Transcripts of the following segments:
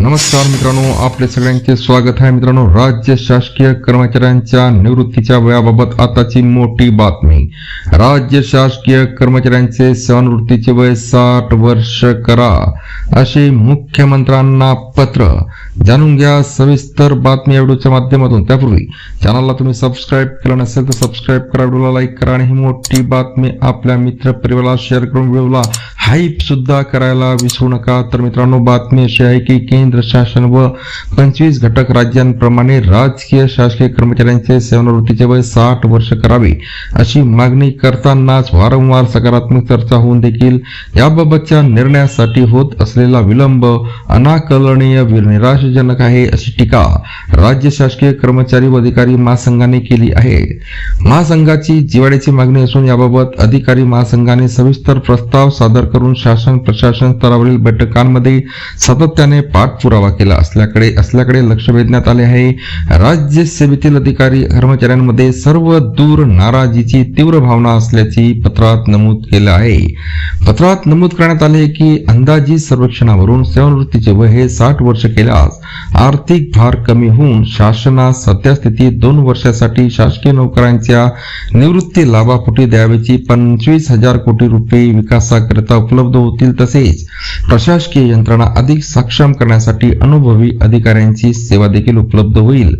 नमस्कार मित्रांनो आपले सगळ्यांचे स्वागत आहे मित्रांनो. राज्य शासकीय कर्मचाऱ्यांच्या निवृत्तीच्या वयाबाबत आताची मोठी बातमी. राज्य शासकीय कर्मचाऱ्यांचे सेवानिवृत्तीचे वय साठ वर्ष करा असे मुख्यमंत्र्यांना पत्र. जाणून घ्या सविस्तर बातमी या व्हिडिओच्या माध्यमातून. त्यापूर्वी चॅनलला तुम्ही सबस्क्राईब केलं नसेल तर सबस्क्राईब करा व्हिडिओला लाईक करा आणि ही मोठी बातमी आपल्या मित्र परिवाराला शेअर करून व्हिडिओला हाईप सुद्धा करायला विसरू नका. तर मित्रांनो बातमी अशी आहे की केंद्र शासन व पंचवीस घटक राज्यांप्रमाणे राजकीय शासकीय कर्मचाऱ्यांचे सेवानिवृत्तीचे वय साठ वर्ष करावे अशी मागणी करतानाच वारंवार सकारात्मक चर्चा होऊन देखील याबाबतच्या निर्णयासाठी होत असलेला विलंब अनाकलनीय निराशजनक निराशाजनक आहे अशी टीका राज्य शासकीय कर्मचारी व अधिकारी महासंघाने केली आहे. महासंघाची जिवाड्याची मागणी असून याबाबत अधिकारी महासंघाने सविस्तर प्रस्ताव सादर करून शासन प्रशासन स्तरावरील बैठकांमध्ये सातत्याने पाठपुरावा केला. असल्याकडे असल्याकडे लक्ष वेधण्यात आले आहे. राज्य सेवेतील अधिकारी कर्मचाऱ्यांमध्ये सर्व दूर नाराजीची तीव्र भावना असल्याची पत्रात नमूद केलं आहे. पत्रात नमूद करण्यात आले की अंदाजित सर्वेक्षणावरून सेवानिवृत्तीचे वय हे साठ वर्ष केल्यास आर्थिक भार कमी होऊन शासनास सद्यस्थितीत दोन वर्षासाठी शासकीय नोकऱ्यांच्या निवृत्ती लाभापोटी द्यावेची पंचवीस हजार कोटी रुपये विकासाकरिता उपलब्ध होतील तसेच प्रशासकीय यंत्रणा अधिक सक्षम करण्यासाठी अनुभवी अधिकाऱ्यांची सेवा देखील उपलब्ध होईल.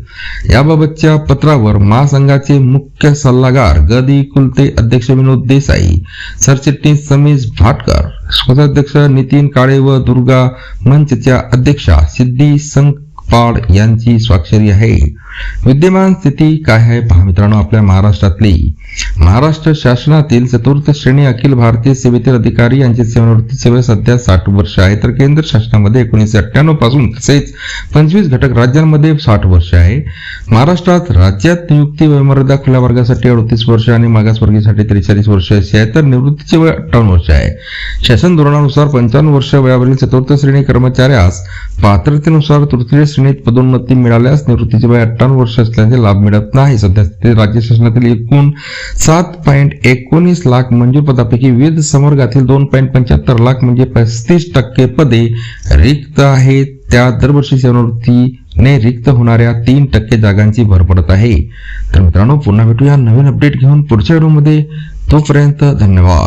याबाबतच्या पत्रावर महासंघाचे मुख्य सल्लागार गदी कुलते अध्यक्ष विनोद देसाई सरचिटणीस समीज भाटकर स्वताध्यक्ष नितीन काळे व दुर्गा मंचच्या अध्यक्षा सिद्धी संकपाड यांची स्वाक्षरी आहे. विद्यमान स्थिती काय आहे पहा मित्रांनो आपल्या महाराष्ट्रातली महाराष्ट्र शासनातील चतुर्थ श्रेणी अखिल भारतीय सेवेतील अधिकारी यांची सेवानिवृत्ती सेवा सध्या साठ वर्ष आहे. तर केंद्र शासनामध्ये एकोणीसशे अठ्ठ्याण्णवपासून तसेच पंचवीस घटक राज्यांमध्ये साठ वर्ष आहे. महाराष्ट्रात राज्यात नियुक्ती वयमर्यादा खुल्या वर्गासाठी अडतीस वर्ष आणि मागासवर्गीसाठी त्रेचाळीस वर्ष अशी आहे. तर निवृत्तीचे वय अठ्ठावन्न वर्ष आहे. शासन धोरणानुसार पंचावन्न वर्ष वयावरील चतुर्थ श्रेणी कर्मचाऱ्यास पात्रतेनुसार तृतीय श्रेणीत पदोन्नती मिळाल्यास निवृत्तीचे वय अठ्ठावन्न वर्ष असल्याचे लाभ मिळत नाही. सध्या राज्य शासनातील एकूण सात पॉईंट एकोणीस लाख मंजूर पदापैकी विविध संवर्गातील दोन पॉईंट पंच्याहत्तर लाख म्हणजे पस्तीस टक्के पदे रिक्त आहेत. त्या दरवर्षी सेवानिवृत्तीने रिक्त होणाऱ्या तीन टक्के जागांची भर पडत आहे. तर मित्रांनो पुन्हा भेटूया नवीन अपडेट घेऊन पुढच्या व्हिडिओमध्ये. तोपर्यंत धन्यवाद.